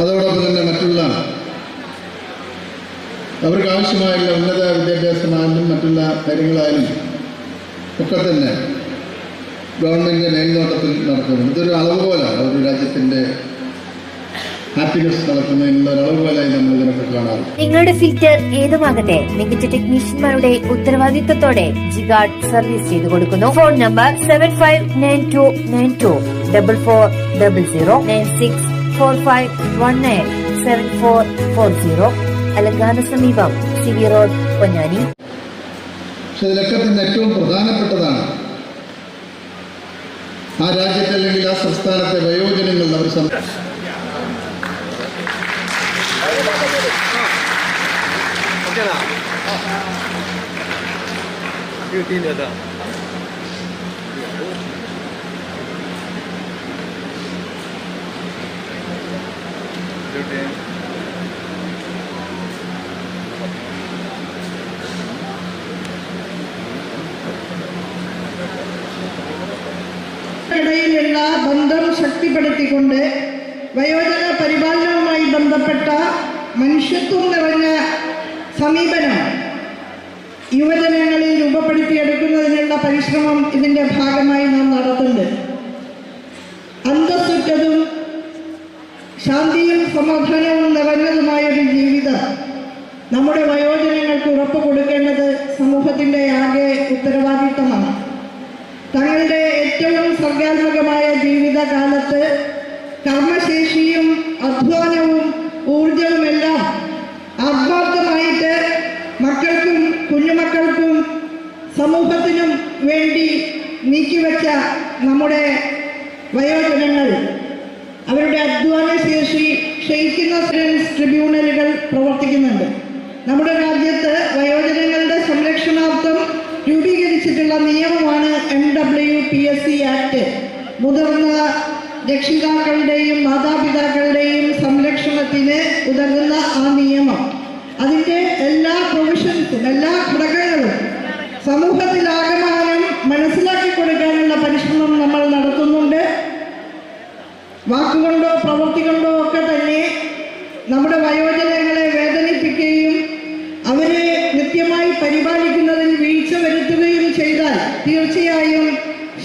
അതോടൊപ്പം തന്നെ മറ്റുള്ള അവർക്ക് ആവശ്യമായുള്ള ഉന്നത വിദ്യാഭ്യാസമായാലും മറ്റുള്ള കാര്യങ്ങളായാലും ഒക്കെ തന്നെ ഗവൺമെന്റ് മേൽനോട്ടത്തിൽ നടക്കുന്നു. ഇതൊരു അളവുകോലാണ് ഒരു രാജ്യത്തിന്റെ നിങ്ങളുടെ ഫിൽറ്റർ ഏതുമാകട്ടെ? മികച്ച ടെക്നീഷ്യന്മാരുടെ ഉത്തരവാദിത്തത്തോടെ ജിഗാർഡ് സർവീസ് ചെയ്തു കൊടുക്കുന്നു. Phone number seven five nine two nine two double four double zero nine six four five one nine seven four four zero അലങ്കാന സമീപം സി വി റോഡ് പൊന്നാനി പക്ഷെ ഇതിലൊക്കെ തന്നെ ഏറ്റവും പ്രധാനപ്പെട്ടതാണ് ആ രാജ്യത്തെ അല്ലെങ്കിൽ ആ സംസ്ഥാനത്തെ വയോജനങ്ങൾ അവർ സം- ഇടയിലുള്ള ബന്ധം ശക്തിപ്പെടുത്തിക്കൊണ്ട് വയോജന പരിപാലനവുമായി ബന്ധപ്പെട്ട മനുഷ്യത്വം നിറഞ്ഞ സമീപനം യുവജനങ്ങളിൽ രൂപപ്പെടുത്തിയെടുക്കുന്നതിനുള്ള പരിശ്രമം ഇതിന്റെ ഭാഗമായി നാം നടത്തുന്നുണ്ട്. സമാധാനവും നിറഞ്ഞതുമായ ഒരു ജീവിതം. നമ്മുടെ വയോജനങ്ങൾക്ക് ഉറപ്പ് കൊടുക്കേണ്ടത് സമൂഹത്തിന്റെ ആകെ ഉത്തരവാദിത്തമാണ്. തങ്ങളുടെ ഏറ്റവും സർഗാത്മകമായ ജീവിതകാലത്ത് കർമ്മശേഷിയും അധ്വാനവും ഊർജവുമെല്ലാം ആത്മാർത്ഥമായിട്ട് മക്കൾക്കും കുഞ്ഞുമക്കൾക്കും സമൂഹത്തിനും വേണ്ടി നീക്കിവെച്ച നമ്മുടെ വയോജനങ്ങൾ. അവരുടെ അധ്വാന ശേഷി ക്ഷയിക്കുന്ന ട്രിബ്യൂണലുകൾ പ്രവർത്തിക്കുന്നുണ്ട്. നമ്മുടെ രാജ്യത്ത് വയോജനങ്ങളുടെ സംരക്ഷണാർത്ഥം രൂപീകരിച്ചിട്ടുള്ള നിയമമാണ് M W P S C act മുതിർന്ന രക്ഷിതാക്കളുടെയും മാതാപിതാക്കളുടെയും സംരക്ഷണത്തിന് ഉതകുന്ന ആ നിയമം. അതിന്റെ എല്ലാ പ്രൊവിഷൻസും എല്ലാ ഘടകങ്ങളും സമൂഹത്തിലാകമാനം മനസ്സിലാക്കി കൊടുക്കാനുള്ള പരിശ്രമം നമ്മൾ നടത്തുന്നുണ്ട് വാക്കുകൊണ്ടോ പ്രവൃത്തി ഒക്കെ തന്നെ നമ്മുടെ വയോജനങ്ങളെ വേദനിപ്പിക്കുകയും അവരെ കൃത്യമായി പരിപാലിക്കുന്നതിൽ വീഴ്ച വരുത്തുകയും ചെയ്താൽ തീർച്ചയായും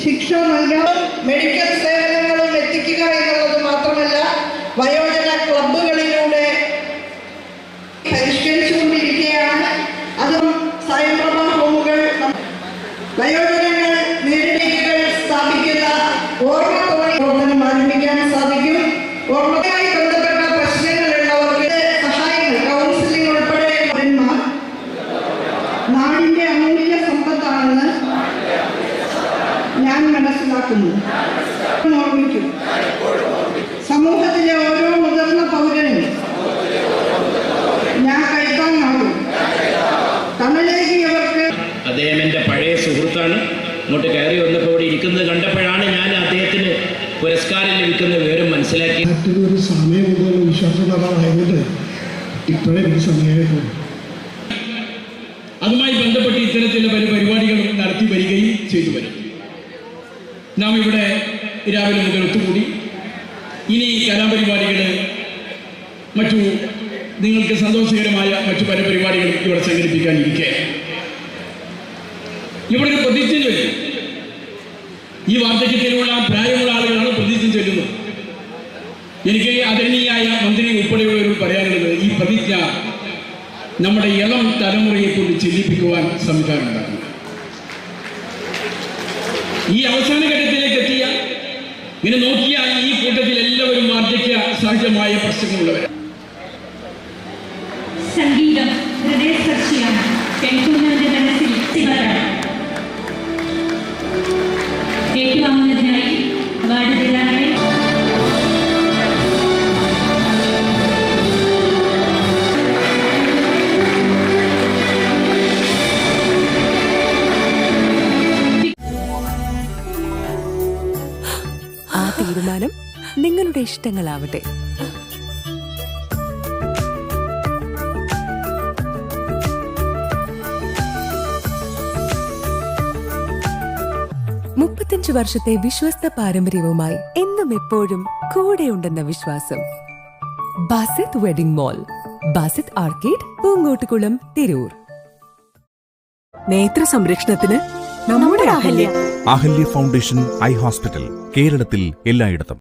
ശിക്ഷ നൽകാം മെഡിക്കൽ സേവനങ്ങളും എത്തിക്കുക എന്നുള്ളത് മാത്രമല്ല വയോജന ക്ലബുകളിലൂടെ പരിഷ്കരിച്ചുകൊണ്ടിരിക്കുകയാണ്. അതും സ്വയംപ്രഭ ഹോമുകൾ വയോജനങ്ങൾ നേരിടേക്കുകൾ സ്ഥാപിക്കുന്ന ഓർമ്മത്തോടെ നാടിന്റെ അമൂല്യ സമ്പത്താണെന്ന് ഞാൻ മനസ്സിലാക്കുന്നു. ഓർമ്മിക്കും. സമൂഹത്തിലെ ഓരോ മുതിർന്ന പൗരനും ഞാൻ കൈത്താങ്ങാകും തമിഴേക്ക് അദ്ദേഹം എന്റെ പഴയ സുഹൃത്താണ്. ഇങ്ങോട്ട് കയറി വന്നപ്പോൾ ഇവിടെ ഇരിക്കുന്നത് കണ്ടപ്പോഴാണ് ഞാൻ അദ്ദേഹത്തിന് പുരസ്കാരം ലഭിക്കുന്ന വിവരം മനസ്സിലാക്കി മറ്റൊരു ഒരു സമയം വിശ്വാസം ഇപ്പോഴേ എനിക്ക് സമയമായിട്ടുള്ളൂ അതുമായി ബന്ധപ്പെട്ട് ഇത്തരത്തിലുള്ള പല പരിപാടികളും നടത്തി വരികയും ചെയ്തു വരും. നാം ഇവിടെ രാവിലെ മുതൽ ഒത്തുകൂടി. ഇനി കലാപരിപാടികൾ മറ്റു നിങ്ങൾക്ക് സന്തോഷകരമായ മറ്റു പല പരിപാടികളും ഇവിടെ സംഘടിപ്പിക്കാനിരിക്കെ. ഇവിടെ ഒരു പ്രതിജ്ഞ ചൊല്ലും. ഈ വാർദ്ധക്യത്തിലുള്ള പ്രായമുള്ള ആളുകളാണ് പ്രതിജ്ഞ ചൊല്ലുന്നത്. എനിക്ക് ആദരണീയായ മന്ത്രി ഉൾപ്പെടെയുള്ളവരോട് പറയാനുള്ളത് ഈ പ്രതിജ്ഞ നമ്മുടെ ഇളം തലമുറയെ കൊണ്ട് ചിന്തിപ്പിക്കുവാൻ സംവിധാനം ഉണ്ടാക്കി ഈ അവസാന ഘട്ടത്തിലേക്ക് എത്തിയ ഇങ്ങനെ നോക്കിയാൽ ഈ കൂട്ടത്തിൽ എല്ലാവരും വാർദ്ധക്യ സഹജമായ പ്രശ്നങ്ങളുള്ളവരാണ്. നിങ്ങളുടെ ഇഷ്ടങ്ങളാവട്ടെ. മുപ്പത്തഞ്ച് വർഷത്തെ വിശ്വസ്ത പാരമ്പര്യവുമായി എന്നും എപ്പോഴും കൂടെയുണ്ടെന്ന വിശ്വാസം. Basith wedding mall Basith arcade Poonkottukulam Tirur. നേത്ര സംരക്ഷണത്തിന് നമ്മുടെ Ahalya. Ahalya foundation eye hospital കേരളത്തിൽ എല്ലായിടത്തും.